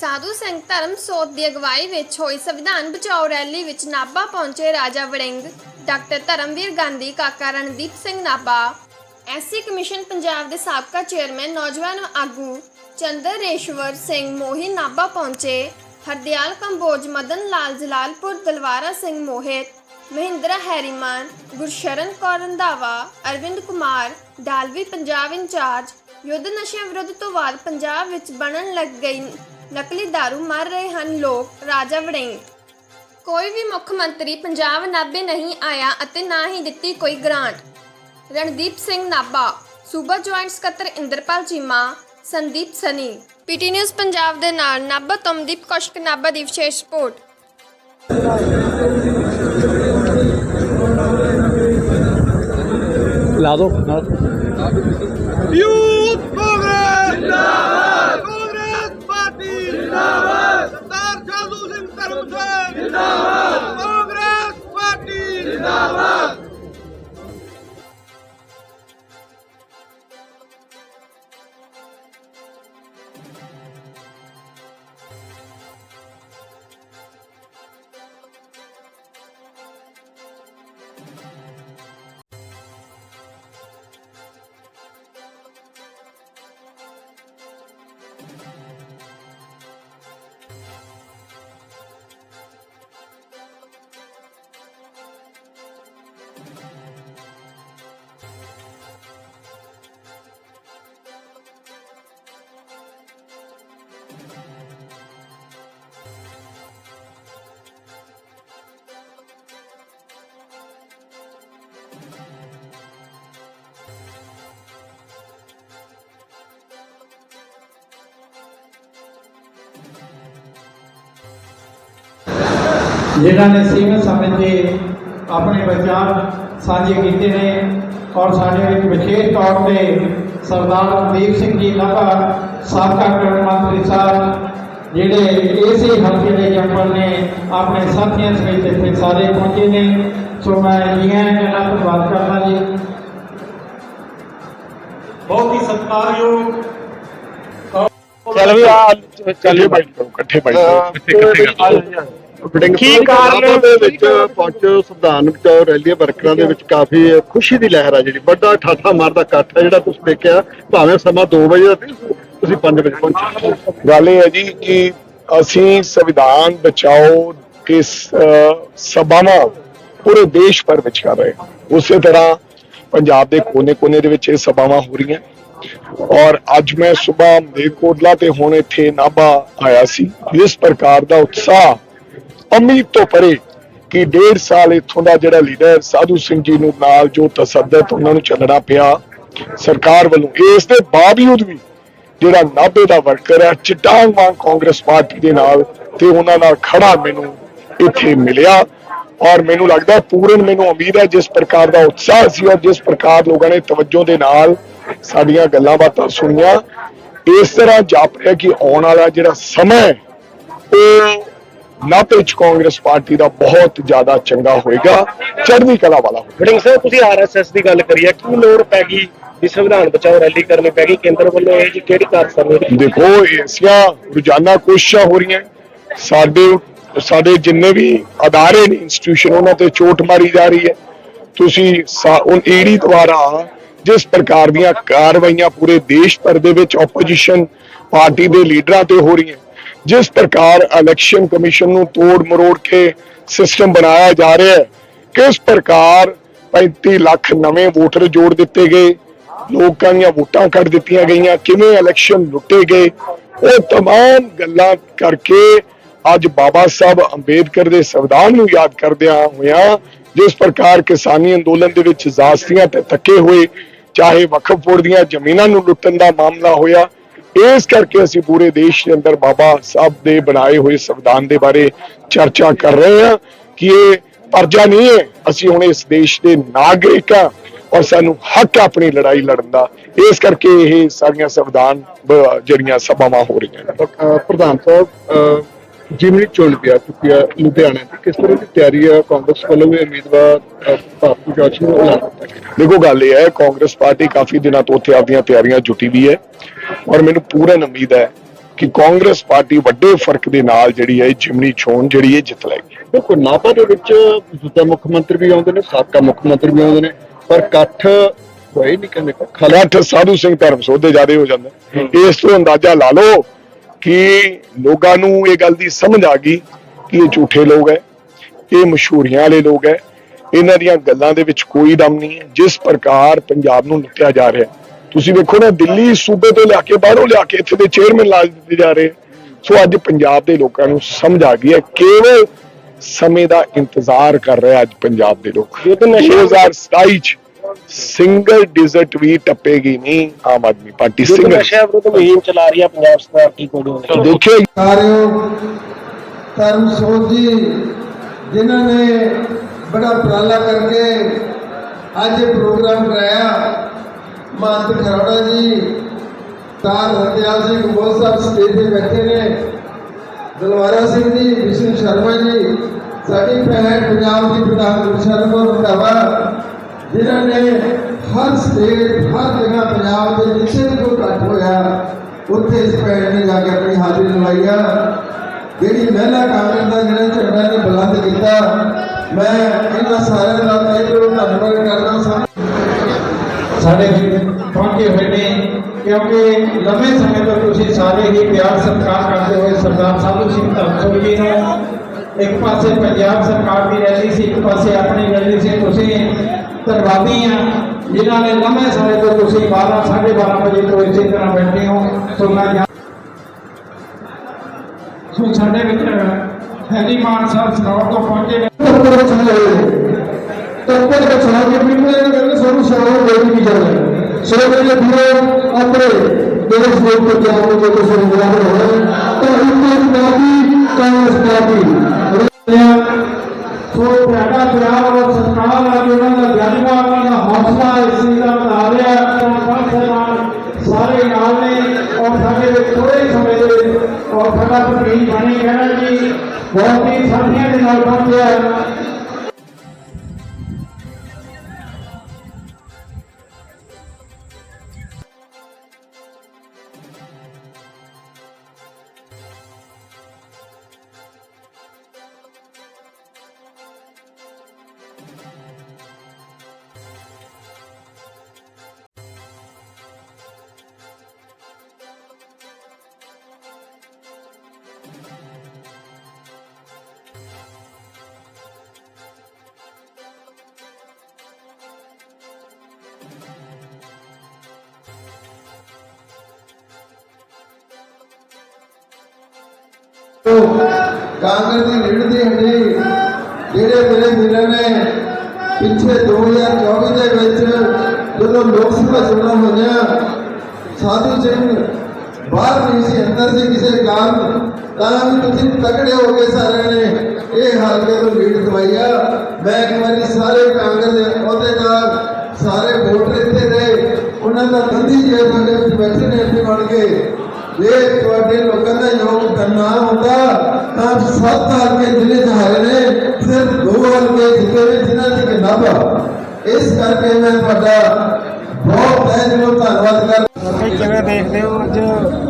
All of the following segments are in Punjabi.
ਸਾਧੂ ਸਿੰਘ ਧਰਮ ਸੋਤ ਦੀ ਅਗਵਾਈ ਵਿੱਚ ਹੋਈ ਸੰਵਿਧਾਨ ਬਚਾਓ ਰੈਲੀ ਵਿੱਚ ਨਾਭਾ ਪਹੁੰਚੇ ਰਾਜਾ ਵੜਿੰਗ, ਡਾਕਟਰ ਧਰਮਵੀਰ ਗਾਂਧੀ, ਕਾਕਾ ਰਣਦੀਪ ਸਿੰਘ ਨਾਭਾ। ਐਸਸੀ ਕਮਿਸ਼ਨ ਪੰਜਾਬ ਦੇ ਸਾਬਕਾ ਚੇਅਰਮੈਨ ਨੌਜਵਾਨ ਆਗੂ ਚੰਦਰੇਸ਼ਵਰ ਸਿੰਘ ਮੋਹੀ ਨਾਭਾ ਪਹੁੰਚੇ। ਹਰਦਿਆਲ ਕੰਬੋਜ, ਮਦਨ ਲਾਲ, ਜਲਾਲਪੁਰ, ਦਲਵਾਰਾ ਸਿੰਘ ਮੋਹਿਤ, ਮਹਿੰਦਰਾ ਹੈਰੀਮਾਨ, ਗੁਰਸ਼ਰਨ ਕੌਰ ਰੰਧਾਵਾ, ਅਰਵਿੰਦ ਕੁਮਾਰ, ਡਾਲਵੀ ਪੰਜਾਬ ਇੰਚਾਰਜ, ਯੁੱਧ ਨਸ਼ਿਆਂ ਵਿਰੁੱਧ ਤੋਂ ਬਾਅਦ ਪੰਜਾਬ ਵਿੱਚ ਬਣਨ ਲੱਗ ਗਈ ਨਕਲੀ दारू ਮਾਰ ਰਹੇ ਹਨ ਲੋਕ ਰਾਜਾ ਵੜਿੰਗ। ਕੋਈ ਵੀ ਮੁੱਖ ਮੰਤਰੀ ਪੰਜਾਬ ਨਾਭੇ ਨਹੀਂ ਆਇਆ ਅਤੇ ਨਾ ਹੀ ਦਿੱਤੀ ਕੋਈ ਗ੍ਰਾਂਟ ਰਣਦੀਪ ਸਿੰਘ ਨਾਭਾ ਸੂਬਾ ਜੁਆਇੰਟ ਸਕੱਤਰ ਇੰਦਰਪਾਲ ਚੀਮਾ ਸੰਦੀਪ ਸਨੀ। ਪੀਟੀ ਨਿਊਜ਼ ਪੰਜਾਬ ਦੇ ਨਾਲ ਨਾਭਾ ਤੋਂ ਅਮਨਦੀਪ ਕੌਸ਼ਿਕ ਨਾਭਾ ਦੀ ਵਿਸ਼ੇਸ਼ ਰਿਪੋਰਟ। ਲਾ ਦੋ ਨਾਲ। ਯੂਥ ਜਿਨ੍ਹਾਂ ਨੇ ਸੀਮਤ ਸਮੇਂ 'ਚ ਆਪਣੇ ਵਿਚਾਰ ਸਾਂਝੇ ਕੀਤੇ ਨੇ ਔਰ ਸਾਡੇ ਵਿੱਚ ਵਿਸ਼ੇਸ਼ ਤੌਰ ਤੇ ਸਰਦਾਰ ਰਣਦੀਪ ਸਿੰਘ ਜੀ ਨਾਭਾ ਸਾਬਕਾ ਕੈਬਨਿਟ ਮੰਤਰੀ ਸਾਹਿਬ ਜਿਹੜੇ ਇਸੇ ਹਲਕੇ ਦੇ ਜੰਪਲ ਨੇ ਆਪਣੇ ਸਾਥੀਆਂ ਸਮੇਤ ਇੱਥੇ ਸਾਰੇ ਪਹੁੰਚੇ ਨੇ। ਸੋ ਮੈਂ ਜੀਆਂ ਇਹਨਾਂ ਦਾ ਧੰਨਵਾਦ ਕਰਦਾ ਜੀ। ਬਹੁਤ ਹੀ ਸਤਿਕਾਰਯੋਗ ਚੱਲ ਵੀ ਆ ਚੱਲੇ ਬੈਠੋ ਇਕੱਠੇ ਬੈਠੋ ਇਕੱਠੇ ਇਕੱਠੇ ਕੀ ਕਾਰਨ ਦੇ ਵਿੱਚ ਪਹੁੰਚੋ ਸੰਵਿਧਾਨ ਬਚਾਓ ਰੈਲੀ ਵਰਕਰਾਂ ਦੇ ਵਿੱਚ ਕਾਫੀ ਖੁਸ਼ੀ ਦੀ ਲਹਿਰ ਆ ਜਿਹੜੀ। ਵੱਡਾ ਠਾਠਾ ਮਾਰਦਾ ਇਕੱਠ ਹੈ ਜਿਹੜਾ ਤੁਸੀਂ ਦੇਖਿਆ ਭਾਵੇਂ ਸਮਾਂ 2 ਵਜੇ ਦਾ ਤੁਸੀਂ 5 ਵਜੇ ਪਹੁੰਚੇ। ਗੱਲ ਇਹ ਹੈ ਜੀ ਕਿ ਅਸੀਂ ਸੰਵਿਧਾਨ ਬਚਾਓ ਇਸ ਸਭਾਵਾਂ ਪੂਰੇ ਦੇਸ਼ ਭਰ ਵਿੱਚ ਕਰ ਰਹੇ ਹਾਂ। ਉਸੇ ਤਰ੍ਹਾਂ ਪੰਜਾਬ ਦੇ ਕੋਨੇ-ਕੋਨੇ ਦੇ ਵਿੱਚ ਇਹ ਸਭਾਵਾਂ ਹੋ ਰਹੀਆਂ। ਔਰ ਅੱਜ ਮੈਂ ਸਵੇਰ ਮੇਰਕੋਟਲਾ ਤੇ ਹੁਣ ਇੱਥੇ ਨਾਭਾ ਆਇਆ ਸੀ। ਇਸ ਪ੍ਰਕਾਰ ਦਾ ਉਤਸ਼ਾਹ ਉਮੀਦ ਤੋਂ ਪਰੇ ਕਿ ਡੇਢ ਸਾਲ ਇੱਥੋਂ ਦਾ ਜਿਹੜਾ ਲੀਡਰ ਸਾਧੂ ਸਿੰਘ ਜੀ ਨੂੰ ਨਾਲ ਜੋ ਤਸੱਦਦ ਉਹਨਾਂ ਨੂੰ ਚੱਲਣਾ ਪਿਆ, ਸਰਕਾਰ ਵੱਲੋਂ। ਇਸ ਦੇ ਬਾਵਜੂਦ ਵੀ ਜਿਹੜਾ ਨਾਭੇ ਦਾ ਵਰਕਰ ਹੈ ਚਟਾਂਗ ਵਾਂਗ ਕਾਂਗਰਸ ਪਾਰਟੀ ਦੇ ਨਾਲ ਤੇ ਉਹਨਾਂ ਨਾਲ ਖੜਾ ਮੈਨੂੰ ਇੱਥੇ ਮਿਲਿਆ ਔਰ ਮੈਨੂੰ ਲੱਗਦਾ ਪੂਰਨ ਮੈਨੂੰ ਉਮੀਦ ਹੈ ਜਿਸ ਪ੍ਰਕਾਰ ਦਾ ਉਤਸ਼ਾਹ ਸੀ ਔਰ ਜਿਸ ਪ੍ਰਕਾਰ ਲੋਕਾਂ ਨੇ ਤਵੱਜੋ ਦੇ ਨਾਲ ਸਾਡੀਆਂ ਗੱਲਾਂ ਬਾਤਾਂ ਸੁਣੀਆਂ, ਇਸ ਤਰ੍ਹਾਂ ਜਾਪ ਰਿਹਾ ਕਿ ਆਉਣ ਵਾਲਾ ਜਿਹੜਾ ਸਮਾਂ ਉਹ ਨਾਭੇ ਚ ਕਾਂਗਰਸ ਪਾਰਟੀ ਦਾ ਬਹੁਤ ਜ਼ਿਆਦਾ ਚੰਗਾ ਹੋਏਗਾ ਚੜ੍ਹਦੀ ਕਲਾ ਵਾਲਾ ਵੜਿੰਗ ਸਾਹਿਬ ਤੁਸੀਂ ਆਰਐਸਐਸ ਦੀ ਗੱਲ ਕਰੀ ਹੈ ਕੀ ਲੋੜ ਪੈ ਗਈ ਵੀ ਸੰਵਿਧਾਨ ਬਚਾਓ ਰੈਲੀ ਕਰਨੀ ਪੈ ਗਈ? ਕੇਂਦਰ ਵੱਲੋਂ ਇਹ ਜੀ ਕਿਹੜੀ ਕਾਰਜਕਰਨੀ ਦੇਖੋ ਐਸੀਆਂ ਰੋਜ਼ਾਨਾ ਕੋਸ਼ਿਸ਼ਾਂ ਹੋ ਰਹੀਆਂ। ਸਾਡੇ ਸਾਡੇ ਜਿੰਨੇ ਵੀ ਅਦਾਰੇ ਨੇ ਇੰਸਟੀਟਿਊਸ਼ਨ ਉਹਨਾਂ ਤੇ ਚੋਟ ਮਾਰੀ ਜਾ ਰਹੀ ਹੈ। ਤੁਸੀਂ ਉਹ ਈਡੀ ਦੁਆਰਾ ਜਿਸ ਪ੍ਰਕਾਰ ਦੀਆਂ ਕਾਰਵਾਈਆਂ ਪੂਰੇ ਦੇਸ਼ ਭਰ ਦੇ ਵਿੱਚ ਆਪੋਜੀਸ਼ਨ ਪਾਰਟੀ ਦੇ ਲੀਡਰਾਂ ਤੇ ਹੋ ਰਹੀਆਂ ਜਿਸ ਪ੍ਰਕਾਰ ਇਲੈਕਸ਼ਨ ਕਮਿਸ਼ਨ ਨੂੰ ਤੋੜ ਮਰੋੜ ਕੇ ਸਿਸਟਮ ਬਣਾਇਆ ਜਾ ਰਿਹਾ ਹੈ ਕਿਸ ਪ੍ਰਕਾਰ 35 ਲੱਖ ਨਵੇਂ ਵੋਟਰ ਜੋੜ ਦਿੱਤੇ ਗਏ ਲੋਕਾਂ ਦੀਆਂ ਵੋਟਾਂ ਕੱਢ ਦਿੱਤੀਆਂ ਗਈਆਂ ਕਿਵੇਂ ਇਲੈਕਸ਼ਨ ਲੁੱਟੇ ਗਏ ਉਹ तमाम ਗੱਲਾਂ ਕਰਕੇ ਅੱਜ ਬਾਬਾ ਸਾਹਿਬ ਅੰਬੇਦਕਰ ਦੇ ਸੰਵਿਧਾਨ ਨੂੰ ਯਾਦ ਕਰਦਿਆਂ ਹੋਇਆਂ ਜਿਸ ਪ੍ਰਕਾਰ ਕਿਸਾਨੀ ਅੰਦੋਲਨ ਦੇ ਵਿੱਚ ਜ਼ਾਸਤੀਆਂ ਤੇ ਤੱਕੇ ਹੋਏ ਚਾਹੇ ਵਕਫ ਬੋਰਡ ਦੀਆਂ ਜ਼ਮੀਨਾਂ ਨੂੰ ਲੁੱਟਣ ਦਾ ਮਾਮਲਾ ਹੋਇਆ ਇਸ ਕਰਕੇ ਅਸੀਂ ਪੂਰੇ ਦੇਸ਼ ਦੇ ਅੰਦਰ ਬਾਬਾ ਸਾਹਿਬ ਦੇ ਬਣਾਏ ਹੋਏ ਸੰਵਿਧਾਨ ਦੇ ਬਾਰੇ ਚਰਚਾ ਕਰ ਰਹੇ ਹਾਂ ਕਿ ਇਹ ਪਰਜਾ ਨਹੀਂ ਹੈ। ਅਸੀਂ ਹੁਣ ਇਸ ਦੇਸ਼ ਦੇ ਨਾਗਰਿਕ ਹਾਂ ਔਰ ਸਾਨੂੰ ਹੱਕ ਹੈ ਆਪਣੀ ਲੜਾਈ ਲੜਨ ਦਾ। ਇਸ ਕਰਕੇ ਇਹ ਸਾਰੀਆਂ ਸੰਵਿਧਾਨ ਜਿਹੜੀਆਂ ਸਭਾਵਾਂ ਹੋ ਰਹੀਆਂ ਨੇ। ਪ੍ਰਧਾਨ ਸਾਹਿਬ ਜਿਮਨੀ ਚੋਣ ਵੀ ਆ ਚੁੱਕੀ ਆ ਲੁਧਿਆਣੇ ਦੀ ਕਿਸ ਤਰ੍ਹਾਂ ਦੀ ਤਿਆਰੀ ਆ ਕਾਂਗਰਸ ਵੱਲੋਂ ਵੀ ਉਮੀਦਵਾਰ ਭਾਰਤੀ ਜੋਸ਼ ਨੂੰ ਐਲਾਨ ਗਿਆ? ਦੇਖੋ ਗੱਲ ਇਹ ਹੈ ਕਾਂਗਰਸ ਪਾਰਟੀ ਕਾਫੀ ਦਿਨਾਂ ਤੋਂ ਉੱਥੇ ਆਪਦੀਆਂ ਤਿਆਰੀਆਂ ਜੁਟੀ ਵੀ ਹੈ ਔਰ ਮੈਨੂੰ ਪੂਰਨ ਉਮੀਦ ਹੈ ਕਿ ਕਾਂਗਰਸ ਪਾਰਟੀ ਵੱਡੇ ਫ਼ਰਕ ਦੇ ਨਾਲ ਜਿਹੜੀ ਹੈ ਜਿਮਨੀ ਚੋਣ ਜਿਹੜੀ ਇਹ ਜਿੱਤ ਲਏਗੀ। ਦੇਖੋ ਨਾਭਾ ਦੇ ਵਿੱਚ ਜਿੱਦਾਂ ਮੁੱਖ ਮੰਤਰੀ ਵੀ ਆਉਂਦੇ ਨੇ ਸਾਬਕਾ ਮੁੱਖ ਮੰਤਰੀ ਵੀ ਆਉਂਦੇ ਨੇ ਪਰ ਇਕੱਠ ਹੋਏ ਨਹੀਂ ਕਹਿੰਦੇ। ਖਲੱਠ ਸਾਧੂ ਸਿੰਘ ਧਰਮ ਸੋਧੇ ਜਿਆਦੇ ਹੋ ਜਾਂਦਾ ਇਸ ਤੋਂ ਅੰਦਾਜ਼ਾ ਲਾ ਲਓ ਕਿ ਲੋਕਾਂ ਨੂੰ ਇਹ ਗੱਲ ਦੀ ਸਮਝ ਆ ਗਈ ਕਿ ਇਹ ਝੂਠੇ ਲੋਕ ਹੈ ਇਹ ਮਸ਼ਹੂਰੀਆਂ ਵਾਲੇ ਲੋਕ ਹੈ। ਇਹਨਾਂ ਦੀਆਂ ਗੱਲਾਂ ਦੇ ਵਿੱਚ ਕੋਈ ਦਮ ਨਹੀਂ ਹੈ ਜਿਸ ਪ੍ਰਕਾਰ ਪੰਜਾਬ ਨੂੰ ਲੁੱਟਿਆ ਜਾ ਰਿਹਾ ਤੁਸੀਂ ਵੇਖੋ ਨਾ ਦਿੱਲੀ ਸੂਬੇ ਤੋਂ ਲਿਆ ਕੇ ਬਾਹਰੋਂ ਲਿਆ ਕੇ ਇੱਥੇ ਦੇ ਚੇਅਰਮੈਨ ਲਾ ਦਿੱਤੇ ਜਾ ਰਹੇ ਸੋ ਅੱਜ ਪੰਜਾਬ ਦੇ ਲੋਕਾਂ ਨੂੰ ਸਮਝ ਆ ਗਈ ਹੈ ਕੇਵਲ ਸਮੇਂ ਦਾ ਇੰਤਜ਼ਾਰ ਕਰ ਰਿਹਾ ਅੱਜ ਪੰਜਾਬ ਦੇ ਲੋਕ। ਇਹ ਤਾਂ ਨਸ਼ੇ- 2027 ਚ ਸਿੰਗਲ ਡਿਜ਼ਰਟ ਵੀ ਟੱਪੇਗੀ ਨਹੀਂ ਆਮ ਆਦਮੀ ਪਾਰਟੀ ਜੋ ਸਿੰਗਲ ਨਸ਼ਿਆਂ ਵਿਰੁੱਧ ਮੁਹਿੰਮ ਚਲਾ ਰਹੀ ਹੈ ਪੰਜਾਬ ਸਰਕਾਰ ਕੀ ਉਹਦੇ ਦੇਖਿਓ ਕਾਰਿਓ ਧਰਮ ਸੋਧ ਜੀ ਜਿਨ੍ਹਾਂ ਨੇ ਬੜਾ ਉਪਰਾਲਾ ਕਰਕੇ ਅੱਜ ਪ੍ਰੋਗਰਾਮ ਕਰਾਇਆ। ਮਹੰਤ ਖਰੋੜਾ ਜੀ ਤਾਰ ਹਰਦਿਆਲ ਸਿੰਘ ਕੰਬੋਜ ਸਾਹਿਬ ਸਟੇਜ ਤੇ ਬੈਠੇ ਨੇ। ਦਲਵਾਰਾ ਸਿੰਘ ਜੀ ਵਿਸ਼ਨ ਸ਼ਰਮਾ ਜੀ ਸਾਡੀ ਭੈਣ ਪੰਜਾਬ ਦੀ ਪ੍ਰਧਾਨ ਕੌਰ ਰੰਧਾਵਾ ਜਿਨ੍ਹਾਂ ਨੇ ਹਰ ਸਟੇਟ, ਹਰ ਜਗ੍ਹਾ ਪੰਜਾਬ ਦੇ ਜਿੱਥੇ ਵੀ ਕੋਈ ਇਕੱਠ ਹੋਇਆ, ਉੱਥੇ ਇਸ ਭੈਣ ਨੇ ਜਾ ਕੇ ਆਪਣੀ ਹਾਜ਼ਰੀ ਲਵਾਈ ਆ। ਜਿਹੜੀ ਮਹਿਲਾ ਕਾਂਗਰਸ ਦਾ ਜਿਹੜਾ ਝੰਡਾ ਨੇ ਬੁਲੰਦ ਕੀਤਾ, ਮੈਂ ਇਹਨਾਂ ਸਾਰਿਆਂ ਦਾ ਤਹਿ ਦਿਲੋਂ ਧੰਨਵਾਦ ਕਰਦਾ ਸਾਂ। ਸਾਡੇ ਪਹੁੰਚੇ ਹੋਏ ਨੇ, ਕਿਉਂਕਿ ਲੰਮੇ ਸਮੇਂ ਤੋਂ ਤੁਸੀਂ ਸਾਰੇ ਹੀ ਪਿਆਰ ਸਤਿਕਾਰ ਕਰਦੇ ਹੋਏ ਸਰਦਾਰ ਸਾਧੂ ਸਿੰਘ ਧਰਮਸੋਤ ਜੀ ਨੂੰ ਇੱਕ ਪਾਸੇ ਪੰਜਾਬ ਸਰਕਾਰ ਦੀ ਰੈਲੀ ਸੀ, ਇੱਕ ਪਾਸੇ ਆਪਣੀ ਰੈਲੀ ਸੀ, ਤੁਸੀਂ ਧੰਨਵਾਦੀ ਆ ਜਿਨ੍ਹਾਂ ਨੇ ਲੰਮੇ ਸਮੇਂ ਤੋਂ ਤੁਸੀਂ 12 12:30 ਵਜੇ ਤੋਂ ਇਸੇ ਤਰ੍ਹਾਂ ਬੈਠੇ ਹੋ ਸੋ ਮੈਂ ਜਾਣ- ਸੋ ਸਾਡੇ ਵਿੱਚ ਹੈਰੀ ਮਾਨ ਸਾਹਿਬ ਸਨੌਰ ਤੋਂ ਪਹੁੰਚੇ ਨੇ ਤੱਪੜ ਵਿੱਚ ਹੋਏ ਤੱਪੜ ਵਿੱਚ ਹੋ ਕੇ ਬਿਲਕੁਲ ਇਹਨਾਂ ਕਹਿੰਦੇ ਸਾਨੂੰ ਸ਼ਾਮ ਦੇ ਵੀ ਜਾਣਾ ਸੋ ਮੇਰੇ ਵੀਰੋ ਆਪਣੇ ਦੇਸ਼ ਦੇ ਉੱਪਰ ਜਾਣ ਨੂੰ ਜੇ ਤੁਸੀਂ ਨਿਗਰਾਨ ਹੋਵੇ ਤਾਂ Indian party Congress party so ਤੁਹਾਡਾ ਪਿਆਰ ਔਰ ਸਤਿਕਾਰ ਆ ਜੋ ਉਹਨਾਂ ਦਾ ਜਜ਼ਬਾ ਉਹਨਾਂ ਦਾ ਹੌਸਲਾ ਇਸ ਚੀਜ਼ ਦਾ ਵਧਾ ਰਿਹਾ ਹੈ ਸਨਮਾਨ ਸਾਰੇ ਨਾਲ ਨੇ ਔਰ ਸਾਡੇ ਵਿੱਚ ਥੋੜੇ ਹੀ ਸਮੇਂ ਦੇ ਵਿੱਚ ਔਰ ਸਾਡਾ ਭਤੀਜ ਬਣੀ ਕਹਿਣਾ ਜੀ ਬਹੁਤ ਹੀ ਸਾਥੀਆਂ ਦੇ ਨਾਲ ਕਾਂਗਰਸ ਦੀ ਰੀੜ ਦੀ ਹੱਡੀ ਜਿਹੜੇ ਮੇਰੇ ਵੀਰਾਂ ਨੇ ਪਿੱਛੇ 2024 ਦੇ ਵਿੱਚ ਜਦੋਂ ਲੋਕ ਸਭਾ ਚੋਣਾਂ ਹੋਈਆਂ, ਸਾਧੂ ਸਿੰਘ ਬਾਹਰ ਨਹੀਂ ਸੀ, ਅੰਦਰ ਸੀ ਕਿਸੇ ਕਾਰਨ ਤਾਂ ਵੀ ਤੁਸੀਂ ਤਕੜੇ ਹੋ ਗਏ ਸਾਰਿਆਂ ਨੇ। ਇਹ ਹਲਕੇ ਤੋਂ ਲੀਡ ਦਵਾਈ ਆ, ਮੈਂ ਇੱਕ ਵਾਰੀ ਸਾਰੇ ਕਾਂਗਰਸ ਦੇ ਅਹੁਦੇਦਾਰ ਸਾਰੇ ਵੋਟਰ ਇੱਥੇ ਰਹੇ। ਉਹਨਾਂ ਦਾ ਗੰਦੀ ਜੇ ਸਾਡੇ ਵਿੱਚ ਬੈਠੇ ਨੇ, ਇੱਥੇ ਬਣ ਕੇ। ਜੇ ਤੁਹਾਡੇ ਲੋਕਾਂ ਦਾ ਯੋਗਦਾਨ ਨਾ ਹੁੰਦਾ। ਤਾਂ ਸੱਤ ਹਲਕੇ ਜ਼ਿਲ੍ਹੇ ਚ ਹਾਰੇ ਨੇ ਸਿਰਫ ਦੋ ਹਲਕੇ ਨੇ ਜਿਨ੍ਹਾਂ ਦੀ ਨਾਭਾ ਇਸ ਕਰਕੇ ਮੈਂ ਤੁਹਾਡਾ ਬਹੁਤ ਤਹਿ ਦਿਲੋਂ ਧੰਨਵਾਦ ਕਰਦਾ ਤੁਸੀਂ ਕਿਵੇਂ ਦੇਖਦੇ ਹੋ ਅੱਜ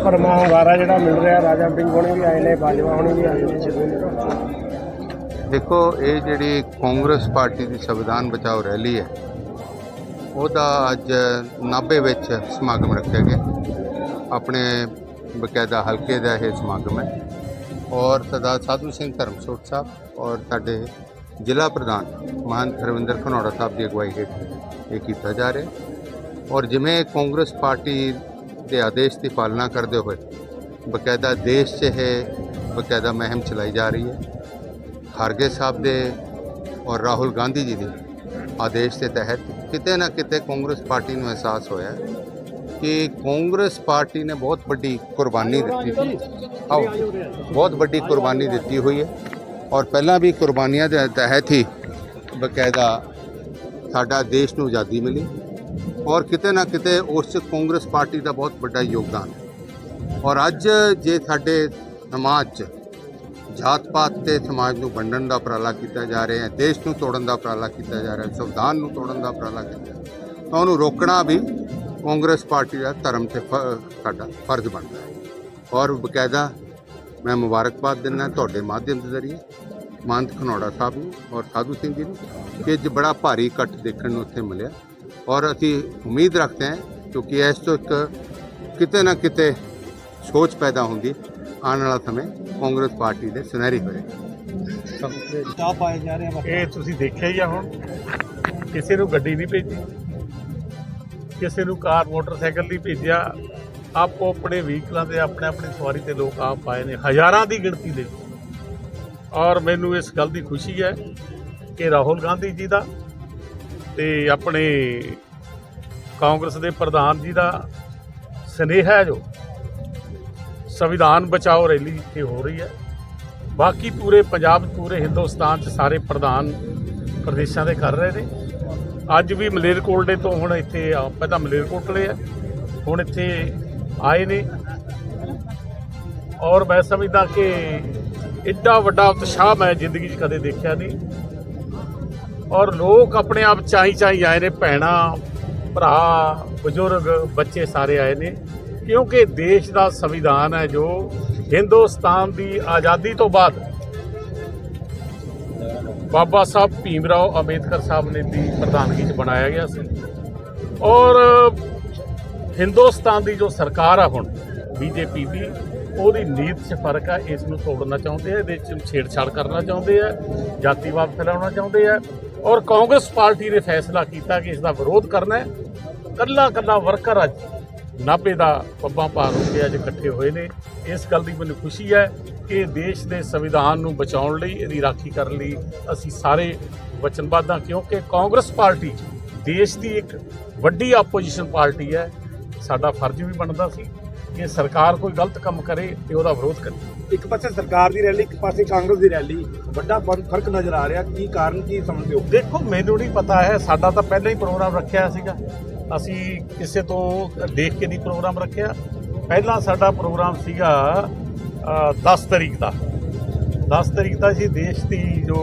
ਪਰਮਾ ਹੁੰਗਾਰਾ ਜਿਹੜਾ ਮਿਲ ਰਿਹਾ ਰਾਜਾ ਸਿੰਘ ਹੋਣੀ ਵੀ ਆਏ ਨੇ ਬਾਜਵਾ ਹੋਣੀ ਵੀ ਆਏ ਨੇ ਦੇਖੋ ਇਹ ਜਿਹੜੀ ਕਾਂਗਰਸ ਪਾਰਟੀ ਦੀ ਸੰਵਿਧਾਨ ਬਚਾਓ ਰੈਲੀ ਹੈ ਉਹਦਾ ਅੱਜ ਨਾਭੇ ਵਿੱਚ ਸਮਾਗਮ ਰੱਖਿਆ ਗਿਆ। ਆਪਣੇ ਬਕਾਇਦਾ ਹਲਕੇ ਦਾ ਇਹ ਸਮਾਗਮ ਹੈ। ਔਰ ਸਰਦਾਰ ਸਾਧੂ ਸਿੰਘ ਧਰਮਸੋਤ ਸਾਹਿਬ ਔਰ ਸਾਡੇ ਜ਼ਿਲ੍ਹਾ ਪ੍ਰਧਾਨ ਮਹੰਤ ਰਵਿੰਦਰ ਖਨੌੜਾ ਸਾਹਿਬ ਦੀ ਅਗਵਾਈ ਹੇਠ ਇਹ ਕੀਤਾ ਜਾ ਰਿਹਾ ਔਰ ਜਿਵੇਂ ਕਾਂਗਰਸ ਪਾਰਟੀ ਦੇ ਆਦੇਸ਼ ਦੀ ਪਾਲਣਾ ਕਰਦੇ ਹੋਏ ਬਕਾਇਦਾ ਦੇਸ਼ 'ਚ ਇਹ ਬਕਾਇਦਾ ਮਹਿਮ ਚਲਾਈ ਜਾ ਰਹੀ ਹੈ। ਖਾਰਗੇ ਸਾਹਿਬ ਦੇ ਔਰ ਰਾਹੁਲ ਗਾਂਧੀ ਜੀ ਦੇ ਆਦੇਸ਼ ਦੇ ਤਹਿਤ ਕਿਤੇ ਨਾ ਕਿਤੇ ਕਾਂਗਰਸ ਪਾਰਟੀ ਨੂੰ ਅਹਿਸਾਸ ਹੋਇਆ ਕਿ ਕਾਂਗਰਸ ਪਾਰਟੀ ਨੇ ਬਹੁਤ ਵੱਡੀ ਕੁਰਬਾਨੀ ਦਿੱਤੀ ਸੀ। ਆਓ, ਬਹੁਤ ਵੱਡੀ ਕੁਰਬਾਨੀ ਦਿੱਤੀ ਹੋਈ ਹੈ। ਔਰ ਪਹਿਲਾਂ ਵੀ ਕੁਰਬਾਨੀਆਂ ਦੇ ਤਹਿਤ ਹੀ ਬਕਾਇਦਾ ਸਾਡਾ ਦੇਸ਼ ਨੂੰ ਆਜ਼ਾਦੀ ਮਿਲੀ। ਔਰ ਕਿਤੇ ਨਾ ਕਿਤੇ ਉਸ 'ਚ ਕਾਂਗਰਸ ਪਾਰਟੀ ਦਾ ਬਹੁਤ ਵੱਡਾ ਯੋਗਦਾਨ। ਹੈ ਔਰ ਅੱਜ ਜੇ ਸਾਡੇ ਸਮਾਜ 'ਚ ਜਾਤ ਪਾਤ ਤੇ ਸਮਾਜ ਨੂੰ ਵੰਡਣ ਦਾ ਉਪਰਾਲਾ ਕੀਤਾ ਜਾ ਰਿਹਾ ਹੈ, ਦੇਸ਼ ਨੂੰ ਤੋੜਨ ਦਾ ਉਪਰਾਲਾ ਕੀਤਾ ਜਾ ਰਿਹਾ ਹੈ, ਸੰਵਿਧਾਨ ਨੂੰ ਤੋੜਨ ਦਾ ਉਪਰਾਲਾ ਕੀਤਾ ਤਾਂ ਉਹਨੂੰ ਰੋਕਣਾ ਵੀ ਕਾਂਗਰਸ ਪਾਰਟੀ ਦਾ ਧਰਮ ਤੇ ਫ- ਸਾਡਾ ਫਰਜ਼ ਬਣਦਾ ਹੈ। ਔਰ ਬਕਾਇਦਾ ਮੈਂ ਮੁਬਾਰਕਬਾਦ ਦਿੰਦਾ ਤੁਹਾਡੇ ਮਾਧਿਅਮ ਦੇ ਜ਼ਰੀਏ ਮੰਤ ਖਨੌੜਾ ਸਾਹਿਬ ਨੂੰ ਔਰ ਸਾਧੂ ਸਿੰਘ ਜੀ ਨੂੰ, ਕਿ ਅੱਜ ਬੜਾ ਭਾਰੀ ਇਕੱਠ ਦੇਖਣ ਨੂੰ ਉੱਥੇ ਮਿਲਿਆ। ਔਰ ਅਸੀਂ ਉਮੀਦ ਰੱਖਦੇ ਹਾਂ, ਕਿਉਂਕਿ ਇਸ ਤੋਂ ਇੱਕ ਕਿਤੇ ਨਾ ਕਿਤੇ ਸੋਚ ਪੈਦਾ ਹੁੰਦੀ ਆਉਣ ਵਾਲਾ ਸਮੇਂ ਕਾਂਗਰਸ ਪਾਰਟੀ ਦੇ ਸੁਨਹਿਰੀ ਹੋਏਗਾ ਇਹ ਤੁਸੀਂ ਦੇਖਿਆ ਹੀ ਆ ਹੁਣ। ਕਿਸੇ ਨੂੰ ਗੱਡੀ ਨਹੀਂ ਭੇਜੀ। ਕਿਸੇ ਨੂੰ ਕਾਰ, ਮੋਟਰਸਾਈਕਲ ਲਈ ਭੇਜਿਆ, ਆਪੋ ਆਪਣੇ ਵਹੀਕਲਾਂ ਤੇ, ਆਪਣੇ ਆਪਣੀ ਸਵਾਰੀ ਤੇ ਲੋਕ ਆਪ ਆਏ ਨੇ, ਹਜ਼ਾਰਾਂ ਦੀ ਗਿਣਤੀ ਦੇ ਔਰ ਮੈਨੂੰ ਇਸ ਗੱਲ ਦੀ ਖੁਸ਼ੀ ਹੈ ਕਿ ਰਾਹੁਲ ਗਾਂਧੀ ਜੀ ਦਾ ਤੇ ਆਪਣੇ ਕਾਂਗਰਸ ਦੇ ਪ੍ਰਧਾਨ ਜੀ ਦਾ ਸਨੇਹਾ ਹੈ ਜੋ ਸੰਵਿਧਾਨ ਬਚਾਓ ਰੈਲੀ ਇੱਥੇ ਹੋ ਰਹੀ ਹੈ। ਬਾਕੀ ਪੂਰੇ ਪੰਜਾਬ, ਪੂਰੇ ਹਿੰਦੁਸਤਾਨ 'ਚ ਸਾਰੇ ਪ੍ਰਧਾਨ ਪ੍ਰਦੇਸ਼ਾਂ ਦੇ ਕਰ ਰਹੇ ਨੇ। ਅੱਜ ਵੀ ਮਲੇਰਕੋਟਲੇ ਤੋਂ ਹੁਣ ਇੱਥੇ ਆ, ਪਹਿਲਾਂ ਮਲੇਰਕੋਟਲੇ ਆ, ਹੁਣ ਇੱਥੇ ਆਏ ਨੇ। ਔਰ ਮੈਂ ਸਮਝਦਾ ਕਿ ਇੱਡਾ ਵੱਡਾ ਉਤਸ਼ਾਹ ਮੈਂ ਜ਼ਿੰਦਗੀ 'ਚ ਕਦੇ ਦੇਖਿਆ ਨਹੀਂ। ਔਰ ਲੋਕ ਆਪਣੇ ਆਪ ਚਾਈ ਚਾਹੀ ਆਏ ਨੇ, ਭੈਣਾਂ, ਭਰਾ, ਬਜ਼ੁਰਗ, ਬੱਚੇ ਸਾਰੇ ਆਏ ਨੇ। ਕਿਉਂਕਿ ਦੇਸ਼ ਦਾ ਸੰਵਿਧਾਨ ਹੈ ਜੋ ਹਿੰਦੁਸਤਾਨ ਦੀ ਆਜ਼ਾਦੀ ਤੋਂ ਬਾਅਦ ਬਾਬਾ ਸਾਹਿਬ ਭੀਮ ਰਾਓ ਅੰਬੇਦਕਰ ਸਾਹਿਬ ਨੇ ਦੀ ਪ੍ਰਧਾਨਗੀ 'ਚ ਬਣਾਇਆ ਗਿਆ ਸੀ। ਔਰ ਹਿੰਦੁਸਤਾਨ ਦੀ ਜੋ ਸਰਕਾਰ ਆ ਹੁਣ, ਬੀਜੇਪੀ ਦੀ, ਉਹਦੀ ਨੀਤ 'ਚ ਫ਼ਰਕ ਆ, ਇਸ ਨੂੰ ਤੋੜਨਾ ਚਾਹੁੰਦੇ ਆ, ਇਹਦੇ 'ਚ ਛੇੜਛਾੜ ਕਰਨਾ ਚਾਹੁੰਦੇ ਆ, ਜਾਤੀਵਾਦ ਫੈਲਾਉਣਾ ਚਾਹੁੰਦੇ ਆ। ਔਰ ਕਾਂਗਰਸ ਪਾਰਟੀ ਨੇ ਫੈਸਲਾ ਕੀਤਾ ਕਿ ਇਸ ਦਾ ਵਿਰੋਧ ਕਰਨਾ ਹੈ। ਕੱਲਾ ਕੱਲਾ ਵਰਕਰ ਅੱਜ ਨਾਭੇ ਦਾ ਪੱਬਾਂ ਭਾਰ ਹੋ ਕੇ ਅੱਜ ਇਕੱਠੇ ਹੋਏ ਨੇ। ਇਸ ਗੱਲ ਦੀ ਮੈਨੂੰ ਖੁਸ਼ੀ ਹੈ ਕਿ ਦੇਸ਼ ਦੇ ਸੰਵਿਧਾਨ ਨੂੰ ਬਚਾਉਣ ਲਈ ਇਹਦੀ ਰਾਖੀ ਕਰਨ ਲਈ ਅਸੀਂ ਸਾਰੇ ਵਚਨਬੱਧ ਹਾਂ ਕਿਉਂਕਿ ਕਾਂਗਰਸ ਪਾਰਟੀ ਦੇਸ਼ ਦੀ ਇੱਕ ਵੱਡੀ ਆਪੋਜੀਸ਼ਨ ਪਾਰਟੀ ਹੈ। ਸਾਡਾ ਫਰਜ਼ ਵੀ ਬਣਦਾ ਸੀ ਕਿ ਸਰਕਾਰ ਕੋਈ ਗਲਤ ਕੰਮ ਕਰੇ ਤੇ ਉਹਦਾ ਵਿਰੋਧ ਕਰੇ। ਇੱਕ ਪਾਸੇ ਸਰਕਾਰ ਦੀ ਰੈਲੀ ਇੱਕ ਪਾਸੇ ਕਾਂਗਰਸ ਦੀ ਰੈਲੀ। ਵੱਡਾ ਫਰ- ਫ਼ਰਕ ਨਜ਼ਰ ਆ ਰਿਹਾ ਕੀ ਕਾਰਨ ਕੀ ਸਮਝਦੇ ਹੋ? ਦੇਖੋ ਮੈਨੂੰ ਨਹੀਂ ਪਤਾ ਹੈ ਸਾਡਾ ਤਾਂ ਪਹਿਲਾਂ ਹੀ ਪ੍ਰੋਗਰਾਮ ਰੱਖਿਆ ਸੀਗਾ। ਅਸੀਂ ਕਿਸੇ ਤੋਂ ਦੇਖ ਕੇ ਨਹੀਂ ਪ੍ਰੋਗਰਾਮ ਰੱਖਿਆ। ਪਹਿਲਾਂ ਸਾਡਾ ਪ੍ਰੋਗਰਾਮ ਸੀਗਾ 10 ਤਰੀਕ ਦਾ। 10 ਤਰੀਕ ਦਾ ਸੀ ਦੇਸ਼ ਦੀ ਜੋ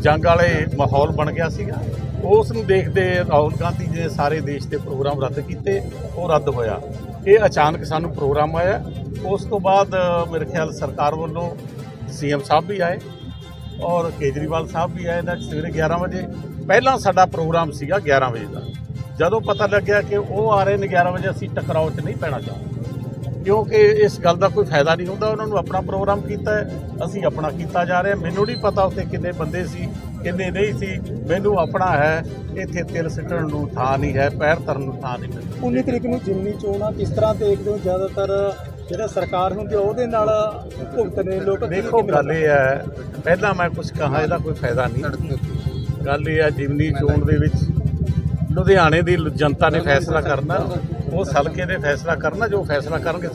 ਜੰਗ ਵਾਲੇ ਮਾਹੌਲ ਬਣ ਗਿਆ ਸੀਗਾ, ਉਸ ਨੂੰ ਦੇਖਦੇ ਰਾਹੁਲ ਗਾਂਧੀ ਜੀ ਨੇ ਸਾਰੇ ਦੇਸ਼ ਦੇ ਪ੍ਰੋਗਰਾਮ ਰੱਦ ਕੀਤੇ, ਉਹ ਰੱਦ ਹੋਇਆ। ਇਹ ਅਚਾਨਕ ਸਾਨੂੰ ਪ੍ਰੋਗਰਾਮ ਆਇਆ। ਉਸ ਤੋਂ ਬਾਅਦ ਮੇਰੇ ਖਿਆਲ ਸਰਕਾਰ ਵੱਲੋਂ ਸੀਐਮ ਸਾਹਿਬ ਵੀ ਆਏ ਔਰ ਕੇਜਰੀਵਾਲ ਸਾਹਿਬ ਵੀ ਆਏ ਦਾ ਸਵੇਰੇ 11 ਵਜੇ। ਪਹਿਲਾਂ ਸਾਡਾ ਪ੍ਰੋਗਰਾਮ ਸੀਗਾ 11 ਵਜੇ ਦਾ। ਜਦੋਂ ਪਤਾ ਲੱਗਿਆ ਕਿ ਉਹ ਆ ਰਹੇ ਨੇ 11 ਵਜੇ, ਅਸੀਂ ਟਕਰਾਓ 'ਚ ਨਹੀਂ ਪੈਣਾ ਚਾਹੁੰਦੇ। ਕਿਉਂਕਿ ਇਸ ਗੱਲ ਦਾ ਕੋਈ ਫਾਇਦਾ ਨਹੀਂ ਹੁੰਦਾ। ਉਹਨਾਂ ਨੂੰ ਆਪਣਾ ਪ੍ਰੋਗਰਾਮ ਕੀਤਾ ਹੈ। ਅਸੀਂ ਆਪਣਾ ਕੀਤਾ ਜਾ ਰਿਹਾ ਮੈਨੂੰ ਨਹੀਂ ਪਤਾ ਉੱਥੇ ਕਿੰਨੇ ਬੰਦੇ ਸੀ ਕਿੰਨੇ ਨਹੀਂ ਸੀ। ਮੈਨੂੰ ਆਪਣਾ ਹੈ। ਇੱਥੇ ਤਿਲ ਸਿੱਟਣ ਨੂੰ ਥਾਂ ਨਹੀਂ ਹੈ ਪੈਰ ਧਰਨ ਨੂੰ ਥਾਂ ਨਹੀਂ ਮਿਲਦੀ। 19 ਤਰੀਕ ਨੂੰ ਜਿਮਨੀ ਚੋਣਾਂ ਕਿਸ ਤਰ੍ਹਾਂ ਦੇਖਦੇ ਹੋ ਜ਼ਿਆਦਾਤਰ ਜਿਹੜਾ ਸਰਕਾਰ ਹੁੰਦੀ ਆ ਉਹਦੇ ਨਾਲ ਭੁਗਤ ਨੇ ਲੋਕ ਦੇਖੋ ਗੱਲ ਇਹ ਹੈ ਪਹਿਲਾਂ ਮੈਂ ਕੁਝ ਕਹਾ ਇਹਦਾ ਕੋਈ ਫਾਇਦਾ ਨਹੀਂ। ਗੱਲ ਇਹ ਹੈ ਜਿਮਨੀ ਚੋਣ ਦੇ ਵਿੱਚ ਲੁਧਿਆਣੇ ਦੀ ਜਨਤਾ ਨੇ ਫੈਸਲਾ ਕਰਨਾ। ਉਹ ਹਲਕੇ ਦੇ ਫੈਸਲਾ ਕਰਨ ਜੋ ਫੈਸਲਾ ਕਰਨਗੇ